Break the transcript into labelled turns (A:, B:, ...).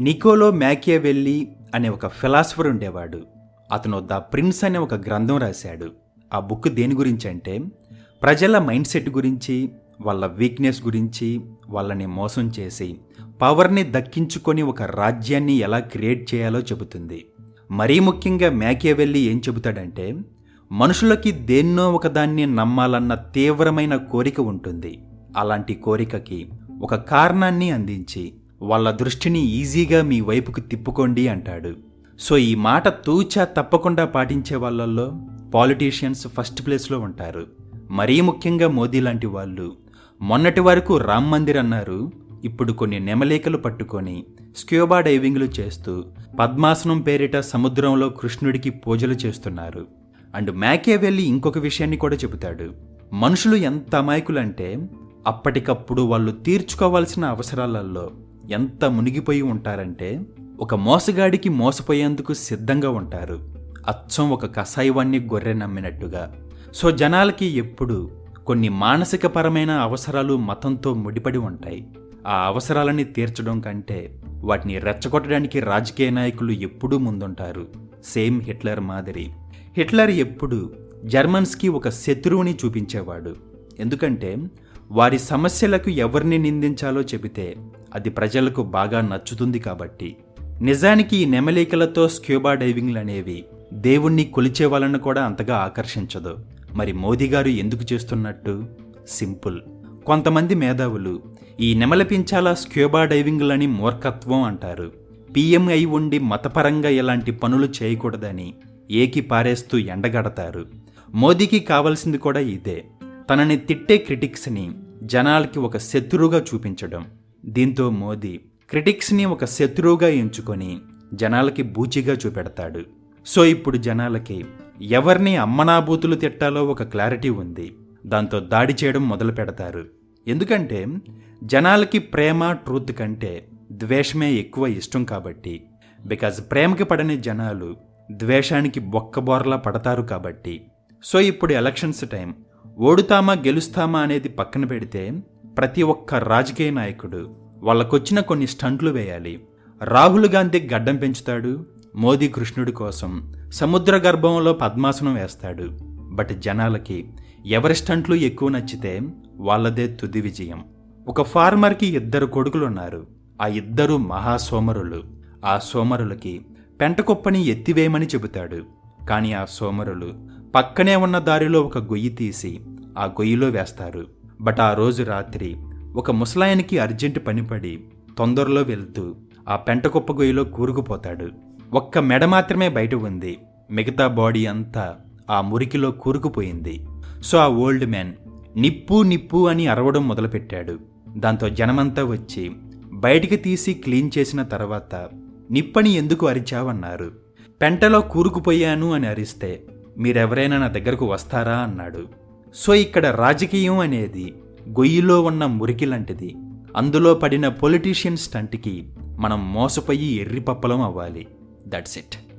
A: Niccolo మ్యాకియవెల్లి అనే ఒక philosopher ఉండేవాడు. అతను ద ప్రిన్స్ అనే ఒక గ్రంథం రాశాడు. ఆ బుక్ దేని గురించి అంటే ప్రజల మైండ్ సెట్ గురించి వాళ్ళ వీక్నెస్ గురించి వాళ్ళని మోసం చేసి పవర్ని దక్కించుకొని ఒక రాజ్యాన్ని ఎలా క్రియేట్ చేయాలో చెబుతుంది. మరీ ముఖ్యంగా మ్యాకియవెల్లి ఏం చెబుతాడంటే మనుషులకి దేన్నో ఒకదాన్ని నమ్మాలన్న తీవ్రమైన కోరిక ఉంటుంది. అలాంటి కోరికకి ఒక కారణాన్ని అందించి వాళ్ళ దృష్టిని ఈజీగా మీ వైపుకు తిప్పుకోండి అంటాడు. సో ఈ మాట తూచా తప్పకుండా పాటించే వాళ్ళల్లో పాలిటీషియన్స్ ఫస్ట్ ప్లేస్లో ఉంటారు. మరీ ముఖ్యంగా మోదీ లాంటి వాళ్ళు. మొన్నటి వరకు రామ్ మందిర్ అన్నారు ఇప్పుడు కొన్ని నెమలేకలు పట్టుకొని స్క్యూబా డైవింగ్లు చేస్తూ పద్మాసనం పేరిట సముద్రంలో కృష్ణుడికి పూజలు చేస్తున్నారు. అండ్ మ్యాకే వెళ్ళి ఇంకొక విషయాన్ని కూడా చెబుతాడు. మనుషులు ఎంత అమాయకులంటే అప్పటికప్పుడు వాళ్ళు తీర్చుకోవాల్సిన అవసరాలలో ఎంత మునిగిపోయి ఉంటారంటే ఒక మోసగాడికి మోసపోయేందుకు సిద్ధంగా ఉంటారు. అచ్చం ఒక కషాయవాణ్ణి గొర్రె నమ్మినట్టుగా. సో జనాలకి ఎప్పుడు కొన్ని మానసికపరమైన అవసరాలు మతంతో ముడిపడి ఉంటాయి. ఆ అవసరాలని తీర్చడం కంటే వాటిని రెచ్చగొట్టడానికి రాజకీయ నాయకులు ఎప్పుడూ ముందుంటారు. సేమ్ హిట్లర్ మాదిరి. హిట్లర్ ఎప్పుడు జర్మన్స్కి ఒక శత్రువుని చూపించేవాడు. ఎందుకంటే వారి సమస్యలకు ఎవరిని నిందించాలో చెబితే అది ప్రజలకు బాగా నచ్చుతుంది కాబట్టి. నిజానికి ఈ నెమలికలతో స్క్యూబా డైవింగ్లు అనేవి దేవుణ్ణి కొలిచే వాళ్ళను కూడా అంతగా ఆకర్షించదు. మరి మోదీ గారు ఎందుకు చేస్తున్నట్టు? సింపుల్. కొంతమంది మేధావులు ఈ నెమలిపించాల స్క్యూబా డైవింగ్లని మూర్ఖత్వం అంటారు. పీఎం అయి ఉండి మతపరంగా ఇలాంటి పనులు చేయకూడదని ఏకి పారేస్తూ ఎండగడతారు. మోదీకి కావాల్సింది కూడా ఇదే. తనని తిట్టే క్రిటిక్స్ని జనాలకి ఒక శత్రువుగా చూపించడం. దీంతో మోదీ క్రిటిక్స్ని ఒక శత్రువుగా ఎంచుకొని జనాలకి బూచిగా చూపెడతాడు. సో ఇప్పుడు జనాలకి ఎవరిని అమ్మనాభూతులు తిట్టాలో ఒక క్లారిటీ ఉంది. దాంతో దాడి చేయడం మొదలు పెడతారు. ఎందుకంటే జనాలకి ప్రేమ ట్రూత్ కంటే ద్వేషమే ఎక్కువ ఇష్టం కాబట్టి. బికాజ్ ప్రేమకి పడని జనాలు ద్వేషానికి బొక్కబోర్లా పడతారు కాబట్టి. సో ఇప్పుడు ఎలక్షన్స్ టైం. ఓడుతామా గెలుస్తామా అనేది పక్కన పెడితే ప్రతి ఒక్క రాజకీయ నాయకుడు వాళ్ళకొచ్చిన కొన్ని స్టంట్లు వేయాలి. రాహుల్ గాంధీ గడ్డం పెంచుతాడు. మోదీ కృష్ణుడి కోసం సముద్ర గర్భంలో పద్మాసనం వేస్తాడు. బట్ జనాలకి ఎవరి స్టంట్లు ఎక్కువ నచ్చితే వాళ్ళదే తుది విజయం. ఒక ఫార్మర్కి ఇద్దరు కొడుకులున్నారు. ఆ ఇద్దరు మహాసోమరులు. ఆ సోమరులకి పెంటకుప్పని ఎత్తివేయమని చెబుతాడు. కానీ ఆ సోమరులు పక్కనే ఉన్న దారిలో ఒక గొయ్యి తీసి ఆ గొయ్యిలో వేస్తారు. బట్ ఆ రోజు రాత్రి ఒక ముసలాయనికి అర్జెంటు పనిపడి తొందరలో వెళ్తూ ఆ పెంటకుప్ప గొయ్యిలో కూరుకుపోతాడు. ఒక్క మెడ మాత్రమే బయట ఉంది. మిగతా బాడీ అంతా ఆ మురికిలో కూరుకుపోయింది. సో ఆ ఓల్డ్ మ్యాన్ నిప్పు నిప్పు అని అరవడం మొదలుపెట్టాడు. దాంతో జనమంతా వచ్చి బయటికి తీసి క్లీన్ చేసిన తర్వాత నిప్పని ఎందుకు అరిచావన్నారు? పెంటలో కూరుకుపోయాను అని అరిస్తే మీరెవరైనా నా దగ్గరకు వస్తారా? అన్నాడు. సో ఇక్కడ రాజకీయం అనేది గొయ్యిలో ఉన్న మురికి లాంటిది. అందులో పడిన పొలిటీషియన్ స్టంట్కి మనం మోసపోయి ఎర్రిపప్పలం అవ్వాలి. That's it